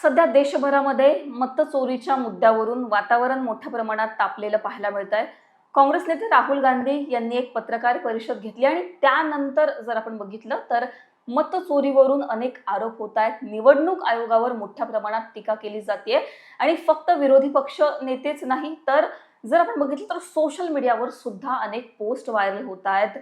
सध्या देशभरामध्ये मतचोरीच्या मुद्द्यावरून वातावरण मोठ्या प्रमाणात तापलेलं पाहायला मिळत आहे काँग्रेस नेते राहुल गांधी यांनी एक पत्रकार परिषद घेतली आणि त्यानंतर जर आपण बघितलं तर मतचोरीवरून अनेक आरोप होत आहेत. निवडणूक आयोगावर मोठ्या प्रमाणात टीका केली जाते आणि फक्त विरोधी पक्ष नेतेच नाही तर जर आपण बघितलं तर सोशल मीडियावर सुद्धा अनेक पोस्ट व्हायरल होत आहेत.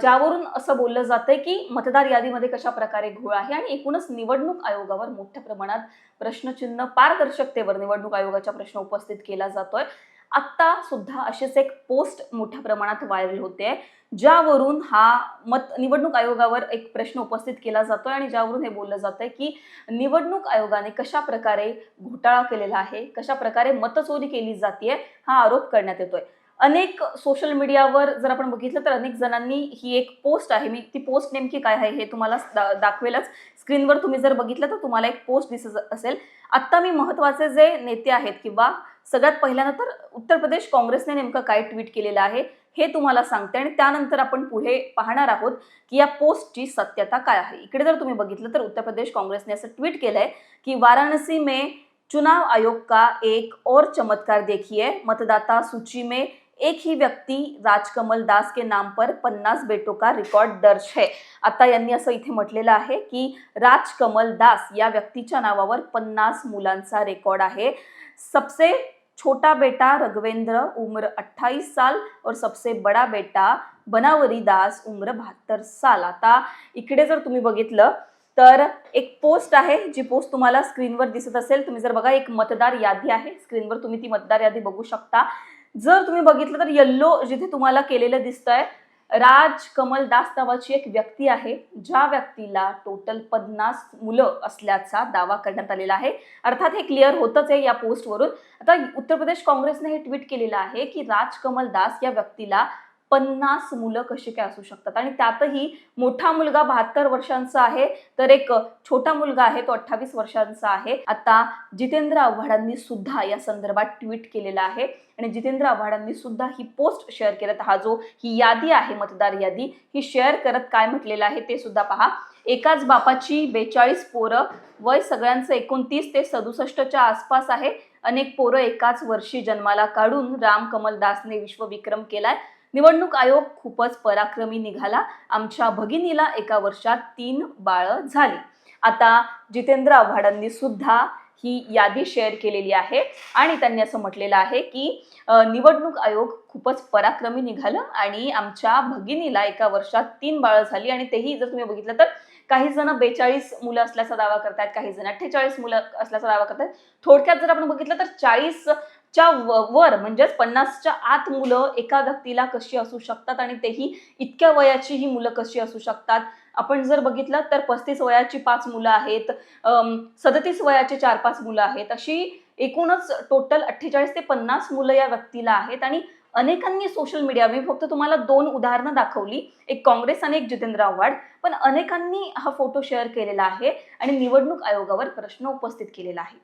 ज्यावरून असं बोललं जातंय की मतदार यादीमध्ये कशा प्रकारे घोळ आहे आणि एकूणच निवडणूक आयोगावर मोठ्या प्रमाणात प्रश्नचिन्ह पारदर्शकतेवर निवडणूक आयोगाचा प्रश्न उपस्थित केला जातोय. आत्ता सुद्धा अशीच एक पोस्ट मोठ्या प्रमाणात व्हायरल होते. ज्यावरून हा मत निवडणूक आयोगावर एक प्रश्न उपस्थित केला जातोय आणि ज्यावरून हे बोललं जातंय की निवडणूक आयोगाने कशा प्रकारे घोटाळा केलेला आहे कशा प्रकारे मतचोरी केली जाते हा आरोप करण्यात येतोय. अनेक सोशल मीडियावर जर आपण बघितलं तर अनेक जणांनी ही एक पोस्ट आहे. मी ती पोस्ट नेमकी काय आहे हे तुम्हाला दा- दाखवेलच. स्क्रीनवर तुम्ही जर बघितलं तर तुम्हाला एक पोस्ट दिसत असेल. आत्ता मी महत्त्वाचे जे नेते आहेत किंवा सगळ्यात पहिल्यांदा तर उत्तर प्रदेश काँग्रेसने नेमकं काय ट्विट केलेलं आहे हे तुम्हाला सांगते आणि त्यानंतर आपण पुढे पाहणार आहोत की या पोस्टची सत्यता काय आहे. इकडे जर तुम्ही बघितलं तर उत्तर प्रदेश काँग्रेसने असं ट्विट केलंय की वाराणसी में चुनाव आयोग का एक और चमत्कार देखिए मतदाता सूची में एक ही व्यक्ति राजकमल दास के नाम पर पन्नास बेटों का रिकॉर्ड दर्ज है. आता यांनी असं इथे म्हटलेलं आहे की राजकमल दास या व्यक्तीच्या नावावर पन्नास मुलांचा रेकॉर्ड आहे. सबसे छोटा बेटा रघवेंद्र उम्र 28 साल और सबसे बड़ा बेटा बनावरी दास उम्र बहात्तर साल. आता इकडे जर तुम्ही बघितलं तर एक पोस्ट आहे जी पोस्ट तुम्हाला स्क्रीनवर दिसत असेल. तुम्ही जर बघा एक मतदार यादी आहे. स्क्रीनवर तुम्ही ती मतदार यादी बघू शकता. जर तुम्ही बघितलं तर येल्लो जिथे तुम्हाला केलेलं दिसतंय राज कमल दास नावाची एक व्यक्ती आहे ज्या व्यक्तीला टोटल पन्नास मुलं असल्याचा दावा करण्यात आलेला आहे. अर्थात हे क्लिअर होतच आहे या पोस्टवरून आता उत्तर प्रदेश काँग्रेसने हे ट्विट केलेलं आहे की राज कमल दास या व्यक्तीला पन्नास मुलं कशी काय असू शकतात? आणि त्यातही मोठा मुलगा बहात्तर वर्षांचा आहे तर एक छोटा मुलगा आहे तो अठ्ठावीस वर्षांचा आहे. आता जितेंद्र आव्हाडांनी सुद्धा या संदर्भात ट्विट केलेला आहे. आणि जितेंद्र आव्हाडांनी सुद्धा ही पोस्ट शेअर करत हा जो ही यादी आहे मतदार यादी ही शेअर करत काय म्हटलेलं आहे ते सुद्धा पहा. एकाच बापाची बेचाळीस पोरं वय सगळ्यांचं एकोणतीस ते सदुसष्टच्या आसपास आहे. अनेक पोरं एकाच वर्षी जन्माला काढून राम कमल दासने विश्वविक्रम केलाय. निवडणूक आयोग खूपच पराक्रमी निघाला. आमच्या भगिनीला एका वर्षात तीन बाळं झाली. आता जितेंद्र आव्हाडांनी सुद्धा ही यादी शेअर केलेली आहे आणि त्यांनी असं म्हटलेलं आहे की निवडणूक आयोग खूपच पराक्रमी निघालं आणि आमच्या भगिनीला एका वर्षात तीन बाळं झाली आणि तेही जर तुम्ही बघितलं तर काही जण बेचाळीस मुलं असल्याचा दावा करतात काही जण अठ्ठेचाळीस मुलं असल्याचा दावा करतात थोडक्यात जर आपण बघितलं तर चाळीस च्या वर म्हणजेच पन्नासच्या आत मुलं एका व्यक्तीला कशी असू शकतात आणि तेही इतक्या वयाची ही मुलं कशी असू शकतात? आपण जर बघितलं तर पस्तीस वयाची पाच मुलं आहेत सदतीस वयाची चार पाच मुलं आहेत अशी एकूणच टोटल अठ्ठेचाळीस ते पन्नास मुलं या व्यक्तीला आहेत आणि अनेकांनी सोशल मीडिया मी फक्त तुम्हाला दोन उदाहरणं दाखवली एक काँग्रेस आणि एक जितेंद्र आव्हाड पण अनेकांनी हा फोटो शेअर केलेला आहे आणि निवडणूक आयोगावर प्रश्न उपस्थित केलेला आहे.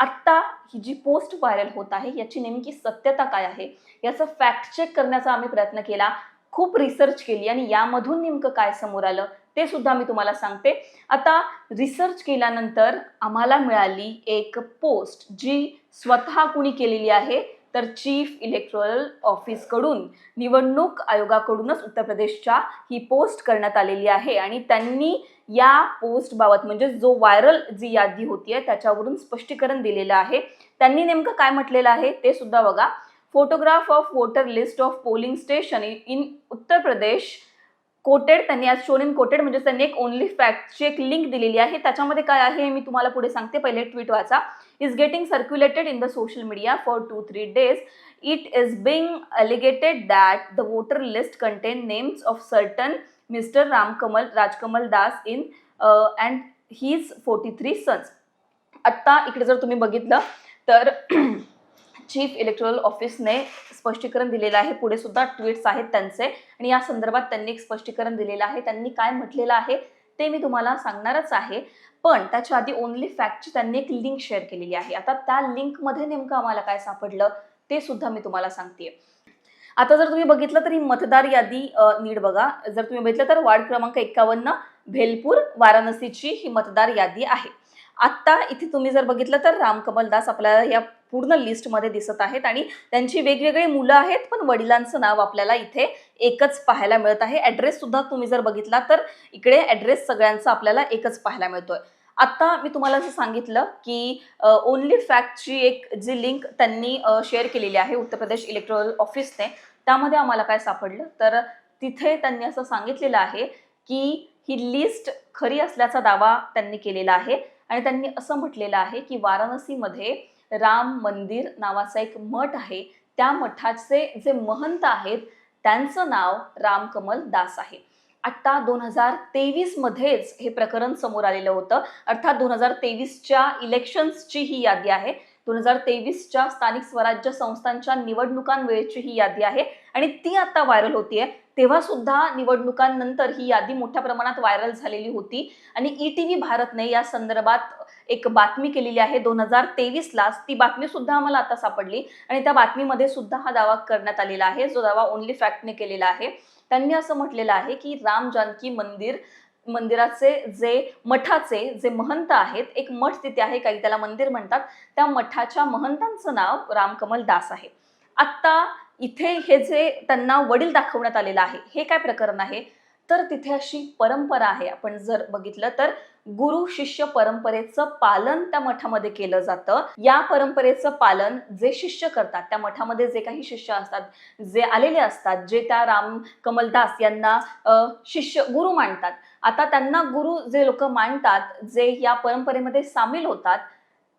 आत्ता ही जी पोस्ट व्हायरल होत आहे याची नेमकी सत्यता काय आहे? याचं फॅक्ट चेक करण्याचा आम्ही प्रयत्न केला खूप रिसर्च केली आणि यामधून नेमकं काय समोर आलं ते सुद्धा मी तुम्हाला सांगते. आता रिसर्च केल्यानंतर आम्हाला मिळाली एक पोस्ट जी स्वतः कुणी केलेली आहे तर चीफ इलेक्टोरल ऑफिसकडून निवडणूक आयोगाकडूनच उत्तर प्रदेशच्या ही पोस्ट करण्यात आलेली आहे. आणि त्यांनी या पोस्टबाबत म्हणजे जो व्हायरल जी यादी होती आहे त्याच्यावरून स्पष्टीकरण दिलेलं आहे. त्यांनी नेमकं काय म्हटलेलं आहे ते सुद्धा बघा. Photograph of voter list of polling station in Uttar Pradesh quoted त्यांनी आज शोन इन कोटेड म्हणजे त्यांनी एक ओनली फॅक्टची एक लिंक दिलेली आहे. त्याच्यामध्ये काय आहे हे मी तुम्हाला पुढे सांगते. पहिले ट्विट वाचा. Is getting circulated in the social media for two three days it is being alleged that the voter list contain names of certain mister Ramkamal Rajkamal Das in and his forty three sons आत्ता इकडे जर तुम्ही बघितलं तर chief electoral ऑफिसने स्पष्टीकरण दिलेलं आहे. पुढे सुद्धा ट्विट्स आहेत त्यांचे. आणि या संदर्भात त्यांनी एक स्पष्टीकरण दिलेलं आहे. त्यांनी काय म्हटलेलं आहे? ते मी तुम्हाला सांगणारच आहे. पण त्याच्या आधी ओनली फॅक्टची त्यांनी एक लिंक शेअर केलेली आहे. आता त्या लिंकमध्ये नेमकं आम्हाला काय सापडलं ते सुद्धा मी तुम्हाला सांगते आता जर तुम्ही बघितलं तर ही मतदार यादी नीट बघा. जर तुम्ही बघितलं तर वार्ड क्रमांक एक्कावन्न भेलपूर वाराणसीची ही मतदार यादी आहे. आत्ता इथे तुम्ही जर बघितलं तर रामकमल दास आपल्याला या पूर्ण लिस्टमध्ये दिसत आहेत आणि त्यांची वेगवेगळी मुलं आहेत पण वडिलांचं नाव आपल्याला इथे एकच पाहायला मिळत आहे. ॲड्रेस सुद्धा तुम्ही जर बघितला तर इकडे ॲड्रेस सगळ्यांचा आपल्याला एकच पाहायला मिळतोय. आत्ता मी तुम्हाला असं सांगितलं की ओनली फॅक्टची एक जी लिंक त्यांनी शेअर केलेली आहे उत्तर प्रदेश इलेक्ट्रॉल ऑफिसने त्यामध्ये आम्हाला काय सापडलं? तर तिथे त्यांनी असं सांगितलेलं आहे की ही लिस्ट खरी असल्याचा दावा त्यांनी केलेला आहे. आणि त्यांनी असं म्हटलेलं आहे की वाराणसीमध्ये राम मंदिर नावाचा एक मठ आहे. त्या मठाचे जे महंत आहेत त्यांचं नाव रामकमल दास आहे. आत्ता दोन हजार तेवीस मध्येच हे प्रकरण समोर आलेलं होतं. अर्थात दोन हजार तेवीसच्या इलेक्शन्सची ही यादी आहे. दोन हजार तेवीसच्या स्थानिक स्वराज्य संस्थांच्या निवडणुकांवेळेची ही यादी आहे. आणि ती आता व्हायरल होतीये. तेव्हा सुद्धा निवडणुकांनंतर ही यादी मोठ्या प्रमाणात व्हायरल झालेली होती. आणि ई टी व्ही भारतने या संदर्भात एक बातमी केलेली आहे. दोन हजार तेवीसलाच ती बातमी सुद्धा आम्हाला आता सापडली. आणि त्या बातमीमध्ये सुद्धा हा दावा करण्यात आलेला आहे. जो दावा ओनली फॅक्टने केलेला आहे. त्यांनी असं म्हटलेलं आहे की राम जानकी मंदिर मंदिराचे जे मठाचे जे महंत आहेत एक मठ तिथे आहे काही त्याला मंदिर म्हणतात. त्या मठाच्या महंतांचं नाव रामकमल दास आहे. आत्ता इथे हे जे त्यांना वडील दाखवण्यात आलेलं आहे हे काय प्रकरण आहे? तर तिथे अशी परंपरा आहे. आपण जर बघितलं तर गुरु शिष्य परंपरेचं पालन त्या मठामध्ये केलं जातं. या परंपरेचं पालन जे शिष्य करतात त्या मठामध्ये जे काही शिष्य असतात जे आलेले असतात जे त्या राम कमलदास यांना शिष्य गुरु मानतात. आता त्यांना गुरु जे लोक मानतात जे या परंपरेमध्ये सामील होतात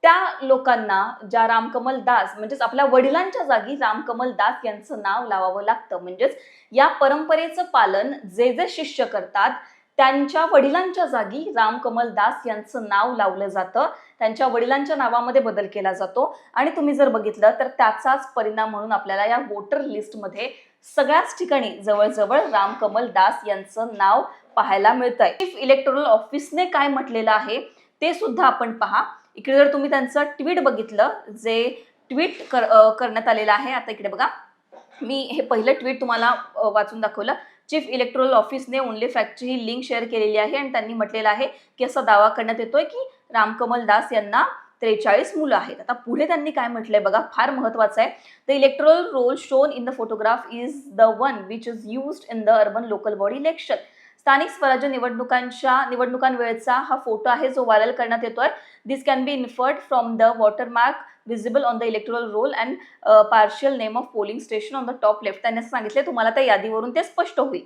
त्या लोकांना ज्या रामकमल दास म्हणजेच आपल्या वडिलांच्या जागी रामकमल दास यांचं नाव लावावं लागतं. म्हणजेच या परंपरेचं पालन जे जे शिष्य करतात त्यांच्या वडिलांच्या जागी रामकमल दास यांचं नाव लावलं जातं. त्यांच्या वडिलांच्या नावामध्ये बदल केला जातो. आणि तुम्ही जर बघितलं तर त्याचाच परिणाम म्हणून आपल्याला या वोटर लिस्टमध्ये सगळ्याच ठिकाणी जवळजवळ रामकमल दास यांचं नाव पाहायला मिळतंय. इफ इलेक्टोरल ऑफिसने काय म्हटलेलं आहे ते सुद्धा आपण पहा. इकडे जर तुम्ही त्यांचं ट्विट बघितलं जे ट्विट कर करण्यात आलेलं आहे आता इकडे बघा. मी हे पहिलं ट्विट तुम्हाला वाचून दाखवलं. चीफ इलेक्ट्रल ऑफिसने ओनली फॅक्टची ही लिंक शेअर केलेली आहे आणि त्यांनी म्हटलेलं आहे की असा दावा करण्यात येतोय की रामकमल दास यांना त्रेचाळीस मुलं आहेत. आता पुढे त्यांनी काय म्हटलंय बघा फार महत्वाचं आहे. The electoral roll shown in the photograph is the one which is used in the urban local body election स्थानिक स्वराज्य निवडणुकांच्या निवडणुकांवेळचा हा फोटो आहे जो व्हायरल करण्यात येतोय. This can be inferred from the watermark visible on the electoral roll and partial name of polling station on the top left त्यांनी सांगितले तुम्हाला त्या यादीवरून ते स्पष्ट होईल.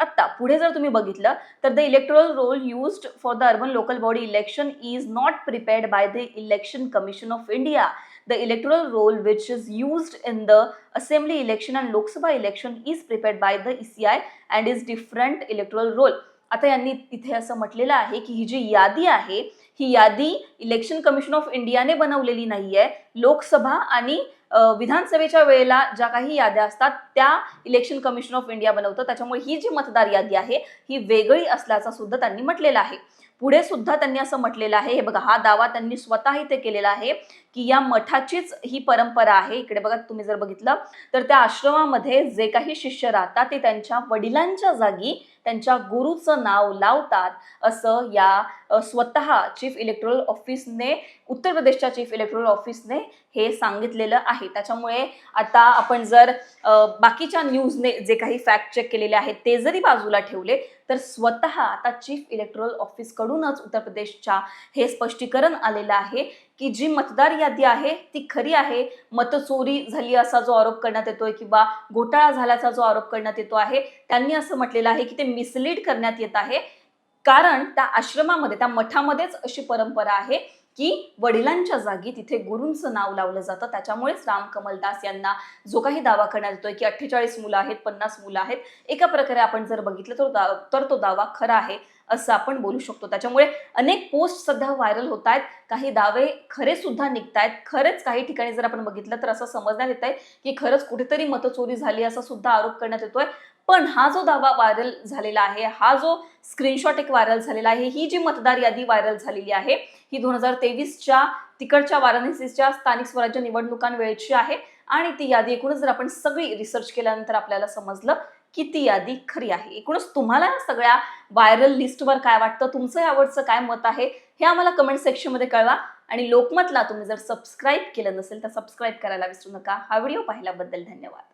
आत्ता पुढे जर तुम्ही बघितलं तर the electoral roll used for the urban local body election is not prepared by the election commission of India the electoral roll which is used in the assembly election and lok sabha election is prepared by the ECI and is different electoral roll. आता यांनी इथे असं म्हटलेलं आहे की ही जी यादी आहे ही यादी इलेक्शन कमिशन ऑफ इंडियाने बनवलेली नाही आहे लोकसभा आणि विधानसभेच्या वेळेला ज्या काही याद्या असतात त्या इलेक्शन कमिशन ऑफ इंडिया बनवतं. त्याच्यामुळे ही जी मतदार यादी आहे ही वेगळी असल्याचा सुद्धा त्यांनी म्हटलेलं आहे. पुढे सुद्धा त्यांनी असं म्हटलेलं आहे हे बघा हा दावा त्यांनी स्वतः इथे केलेला आहे की या मठाचीच ही परंपरा आहे. इकडे बघा तुम्ही जर बघितलं तर त्या आश्रमामध्ये जे काही शिष्य राहतात ते त्यांच्या वडिलांच्या जागी त्यांच्या गुरुचं नाव लावतात. असं या स्वतः चीफ इलेक्ट्रल ऑफिसने उत्तर प्रदेशच्या चीफ इलेक्ट्रल ऑफिसने हे सांगितलेलं आहे. त्याच्यामुळे आता आपण जर बाकीच्या न्यूजने जे काही फॅक्ट चेक केलेले आहेत ते जरी बाजूला ठेवले तर स्वतः आता चीफ इलेक्ट्रल ऑफिसकडूनच उत्तर प्रदेशच्या हे स्पष्टीकरण आलेलं आहे की जी मतदार यादी आहे ती खरी आहे. मतचोरी झाली असा जो आरोप करण्यात येतोय किंवा घोटाळा झाल्याचा जो आरोप करण्यात येतो आहे त्यांनी असं म्हटलेलं आहे की ते मिसलीड करण्यात येत आहे. कारण त्या आश्रमामध्ये त्या मठामध्येच अशी परंपरा आहे की वडिलांच्या जागी तिथे गुरूंचं नाव लावलं जातं. त्याच्यामुळेच राम कमलदास यांना जो काही दावा करण्यात येतोय की अठ्ठेचाळीस मुलं आहेत पन्नास मुलं आहेत एका प्रकारे आपण जर बघितलं तर दा- तर तो दावा खरा आहे असं आपण बोलू शकतो. त्याच्यामुळे अनेक पोस्ट सध्या व्हायरल होत आहेत. काही दावे खरे सुद्धा निघतायत खरंच काही ठिकाणी जर आपण बघितलं तर असं समजण्यात येत आहे की खरंच कुठेतरी मतचोरी झाली असा सुद्धा आरोप करण्यात येतोय. पण हा जो दावा व्हायरल झालेला आहे हा जो स्क्रीनशॉट एक व्हायरल झालेला आहे ही जी मतदार यादी व्हायरल झालेली आहे ही दोन हजार तेवीसच्या तिकडच्या वाराणसीच्या स्थानिक स्वराज्य निवडणुकांवेळची आहे आणि ती यादी एकूणच जर आपण सगळी रिसर्च केल्यानंतर आपल्याला समजलं की ती यादी खरी आहे. एकूणच तुम्हाला या सगळ्या व्हायरल लिस्टवर काय वाटतं तुमचं आवडचं काय मत आहे हे आम्हाला कमेंट सेक्शनमध्ये कळवा आणि लोकमतला तुम्ही जर सबस्क्राईब केलं नसेल तर सबस्क्राईब करायला विसरू नका. हा व्हिडिओ पाहिल्याबद्दल धन्यवाद.